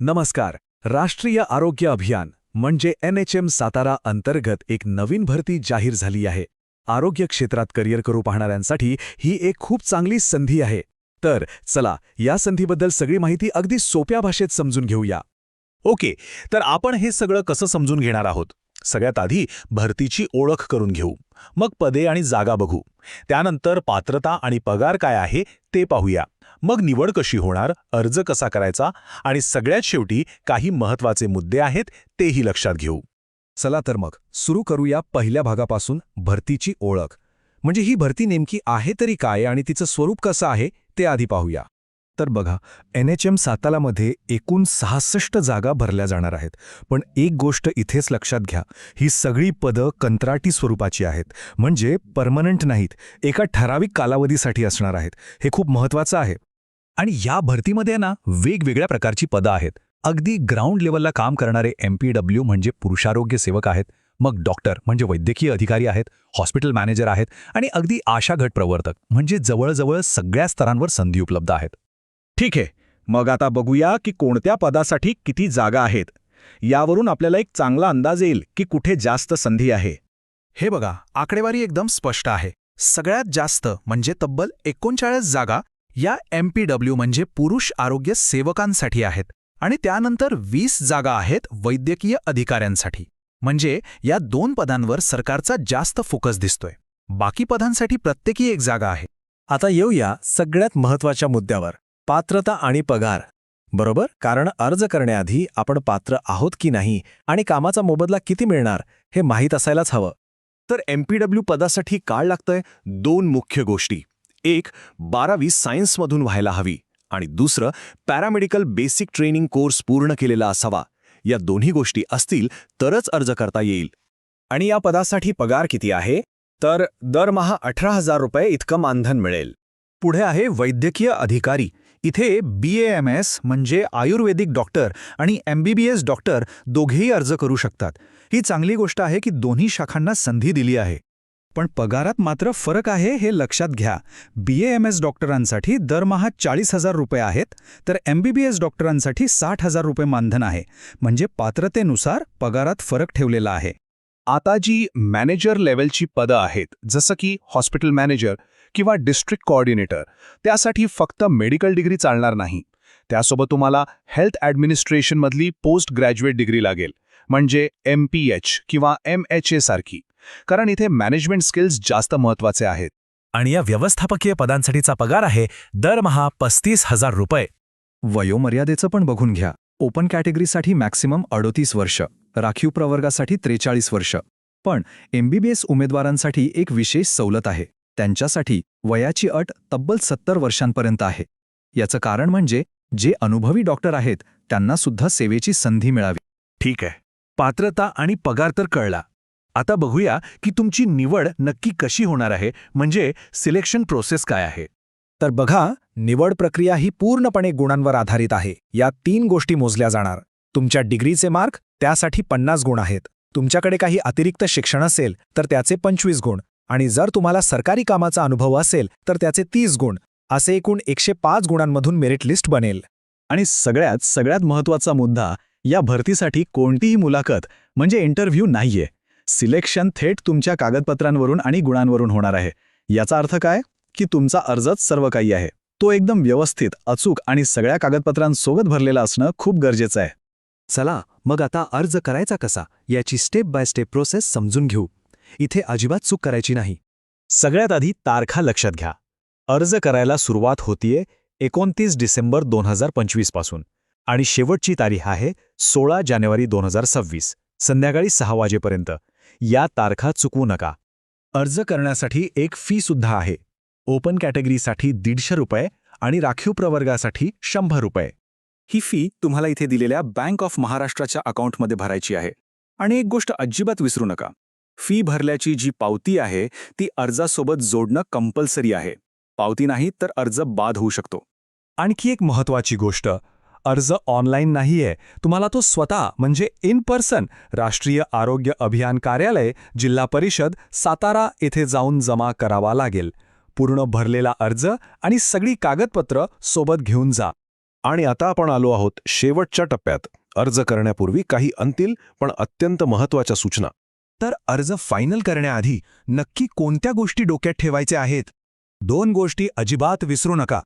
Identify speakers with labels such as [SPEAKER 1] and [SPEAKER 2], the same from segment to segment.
[SPEAKER 1] नमस्कार. राष्ट्रीय आरोग्य अभियान म्हणजे एन एच एम सातारा अंतर्गत एक नवीन भरती जाहीर झाली आहे. आरोग्य क्षेत्रात करिअर करू पाहणाऱ्यांसाठी ही एक खूप चांगली संधी आहे. तर चला या संधीबद्दल सगळी माहिती अगदी सोप्या भाषेत समजून घेऊया.
[SPEAKER 2] ओके तर आपण हे सगळं कसं समजून घेणार आहोत? सगळ्यात आधी भरतीची ओळख करून घेऊ. मग पदे आणि जागा बघू. त्यानंतर पात्रता आणि पगार काय आहे ते पाहूया. मग निवड कशी होणार अर्ज कसा करायचा आणि सगळ्यात शेवटी काही महत्त्वाचे मुद्दे आहेत तेही लक्षात घेऊ.
[SPEAKER 1] चला तर मग सुरू करूया पहिल्या भागापासून भरतीची ओळख. म्हणजे ही भरती नेमकी आहे तरी काय आणि तिचं स्वरूप कसं आहे ते आधी पाहूया. तर बघा एन एच एम सातालामध्ये एकूण सहासष्ट जागा भरल्या जाणार आहेत. पण एक गोष्ट इथेच लक्षात घ्या ही सगळी पदं कंत्राटी स्वरूपाची आहेत. म्हणजे परमनंट नाहीत एका ठराविक कालावधीसाठी असणार आहेत. हे खूप महत्वाचं आहे. आणि या भरतीमध्ये ना वेगवेगळ्या प्रकारची पदं आहेत. अगदी ग्राउंड लेवलला काम करणारे एम पी डब्ल्यू म्हणजे पुरुषारोग्य सेवक आहेत मग डॉक्टर म्हणजे वैद्यकीय अधिकारी आहेत हॉस्पिटल मॅनेजर आहेत आणि अगदी आशाघट प्रवर्तक म्हणजे जवळजवळ सगळ्या स्तरांवर संधी उपलब्ध आहेत.
[SPEAKER 3] ठीक आहे मग आता बघूया की कोणत्या पदासाठी किती जागा आहेत. यावरून आपल्याला एक चांगला अंदाज येईल की कुठे जास्त संधी आहे.
[SPEAKER 4] हे बघा आकडेवारी एकदम स्पष्ट आहे. सगळ्यात जास्त म्हणजे तब्बल एकोणचाळीस जागा या एम पी डब्ल्यू म्हणजे पुरुष आरोग्य सेवकांसाठी आहेत आणि त्यानंतर वीस जागा आहेत वैद्यकीय अधिकाऱ्यांसाठी. म्हणजे या दोन पदांवर सरकारचा जास्त फोकस दिसतोय. बाकी पदांसाठी प्रत्येकी एक जागा आहे.
[SPEAKER 1] आता येऊया सगळ्यात महत्त्वाच्या मुद्द्यावर. पात्रता आणि पगार. बरोबर? कारण अर्ज करण्याआधी आपण पात्र आहोत की नाही आणि कामाचा मोबदला किती मिळणार हे माहीत असायलाच हवं.
[SPEAKER 3] तर एमपीडब्ल्यू पदासाठी काळ लागतंय? दोन मुख्य गोष्टी. एक बारावी सायन्समधून व्हायला हवी आणि दुसरं पॅरामेडिकल बेसिक ट्रेनिंग कोर्स पूर्ण केलेला असावा. या दोन्ही गोष्टी असतील तरच अर्ज करता येईल. आणि या पदासाठी पगार किती आहे? तर दरमहा अठरा हजार रुपये इतकं मानधन मिळेल.
[SPEAKER 4] पुढे आहे वैद्यकीय अधिकारी. इथे बी एम एस म्हणजे आयुर्वेदिक डॉक्टर आणि M B B S doctor दोघेही अर्ज करू शकतात. ही चांगली गोष्ट आहे की दोन्ही शाखांना संधी दिली आहे. पण पगारात मात्र फरक आहे हे लक्षात घ्या. बी एम एस डॉक्टरांसाठी दरमहा चाळीस हजार रुपये आहेत तर एम बी बी एस डॉक्टरांसाठी साठ हजार रुपये मानधन आहे. म्हणजे पात्रतेनुसार पगारात फरक ठेवलेला आहे.
[SPEAKER 2] आता जी मॅनेजर लेवलची पदं आहेत जसं की हॉस्पिटल मॅनेजर किंवा डिस्ट्रिक्ट कोऑर्डिनेटर त्यासाठी फक्त मेडिकल डिग्री चालणार नाही. त्यासोबत तुम्हाला हेल्थ ॲडमिनिस्ट्रेशनमधली पोस्ट ग्रॅज्युएट डिग्री लागेल. म्हणजे एम पी एच किंवा एम एच सारखी. कारण इथे मॅनेजमेंट स्किल्स जास्त महत्त्वाचे आहेत.
[SPEAKER 1] आणि या व्यवस्थापकीय पदांसाठीचा पगार आहे दरमहा पस्तीस हजार रुपये.
[SPEAKER 4] वयोमर्यादेचं पण बघून घ्या. ओपन कॅटेगरीसाठी मॅक्सिमम अडोतीस वर्ष. राखीव प्रवर्गासाठी त्रेचाळीस वर्ष. पण एमबीबीएस उमेदवारांसाठी एक विशेष सवलत आहे. त्यांच्यासाठी वयाची अट तब्बल सत्तर वर्षांपर्यंत आहे. याचं कारण म्हणजे जे अनुभवी डॉक्टर आहेत त्यांना सुद्धा सेवेची संधी मिळावी.
[SPEAKER 1] ठीक आहे. पात्रता आणि पगार तर कळला. आता बघूया की तुमची निवड नक्की कशी होणार आहे म्हणजे सिलेक्शन प्रोसेस काय आहे.
[SPEAKER 5] तर बघा निवड प्रक्रिया ही पूर्णपणे गुणांवर आधारित आहे. या तीन गोष्टी मोजल्या जाणार. तुमच्या डिग्रीचे मार्क त्यासाठी पन्नास गुण आहेत. तुमच्याकडे काही अतिरिक्त शिक्षण असेल तर त्याचे पंचवीस गुण. आणि जर तुम्हाला सरकारी कामाचा अनुभव असेल तर त्याचे तीस गुण. असे एकूण एकशे पाच गुणांमधून मेरिट लिस्ट बनेल.
[SPEAKER 3] आणि सगळ्यात सगळ्यात महत्त्वाचा मुद्दा या भरतीसाठी कोणतीही मुलाखत म्हणजे इंटरव्ह्यू नाहीये. सिलेक्शन थेट तुमच्या कागदपत्रांवरून आणि गुणांवरून होणार आहे. याचा अर्थ काय? की तुमचा अर्जच सर्व काही आहे. तो एकदम व्यवस्थित अचूक आणि सगळ्या कागदपत्रांसोबत भरलेला असणं खूप गरजेचं आहे.
[SPEAKER 1] चला मग आता अर्ज करायचा कसा? याची स्टेप बाय स्टेप प्रोसेस समजून घेऊ. इथे अजिबात चूक करायची नाही.
[SPEAKER 3] सगळ्यात आधी तारखा लक्षात घ्या. अर्ज करायला सुरुवात होतीये एकोणतीस डिसेंबर दोन हजार पंचवीसपासून आणि शेवटची तारीख आहे सोळा जानेवारी दोन हजार सव्वीस संध्याकाळी सहा वाजेपर्यंत. या तारखा चुकवू नका. अर्ज करण्यासाठी एक फी सुद्धा आहे. ओपन कॅटेगरीसाठी दीडशे रुपये आणि राखीव प्रवर्गासाठी शंभर रुपये.
[SPEAKER 4] ही फी तुम्हाला इथे दिलेल्या बँक ऑफ महाराष्ट्राच्या अकाउंटमध्ये भरायची आहे. आणि एक गोष्ट अजिबात विसरू नका. फी भरल्याची जी पावती आहे ती अर्जासोबत जोडणं कंपल्सरी आहे. पावती नाही तर अर्ज बाद होऊ शकतो.
[SPEAKER 1] आणखी एक महत्वाची गोष्ट अर्ज ऑनलाईन नाहीये. तुम्हाला तो स्वतः म्हणजे इन पर्सन राष्ट्रीय आरोग्य अभियान कार्यालय जिल्हा परिषद सातारा येथे जाऊन जमा करावा लागेल. पूर्ण भरलेला अर्ज आणि सगळी कागदपत्र सोबत घेऊन जा.
[SPEAKER 6] आणि आता आपण आलो आहोत शेवटच्या टप्प्यात. अर्ज करण्यापूर्वी काही अंतिल पण अत्यंत महत्त्वाच्या सूचना.
[SPEAKER 1] तर अर्ज फायनल करण्याआधी नक्की कोणत्या गोष्टी डोक्यात ठेवायच्या आहेत?
[SPEAKER 5] दोन गोष्टी अजिबात विसरू नका.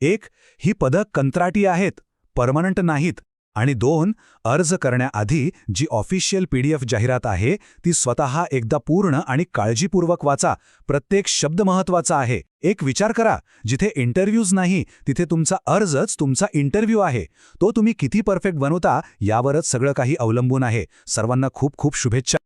[SPEAKER 5] एक ही पदं कंत्राटी आहेत. परमनंट नाहीत आणि दोन अर्ज करण्याआधी जी ऑफिशियल पीडीएफ जाहिरात आहे ती स्वतः एकदा पूर्ण आणि काळजीपूर्वक वाचा. प्रत्येक शब्द महत्त्वाचा आहे. एक विचार करा जिथे इंटरव्ह्यूज नाही तिथे तुमचा अर्जच तुमचा इंटरव्ह्यू आहे. तो तुम्ही किती परफेक्ट बनवता यावरच सगळं काही अवलंबून आहे. सर्वांना खूप खूप शुभेच्छा.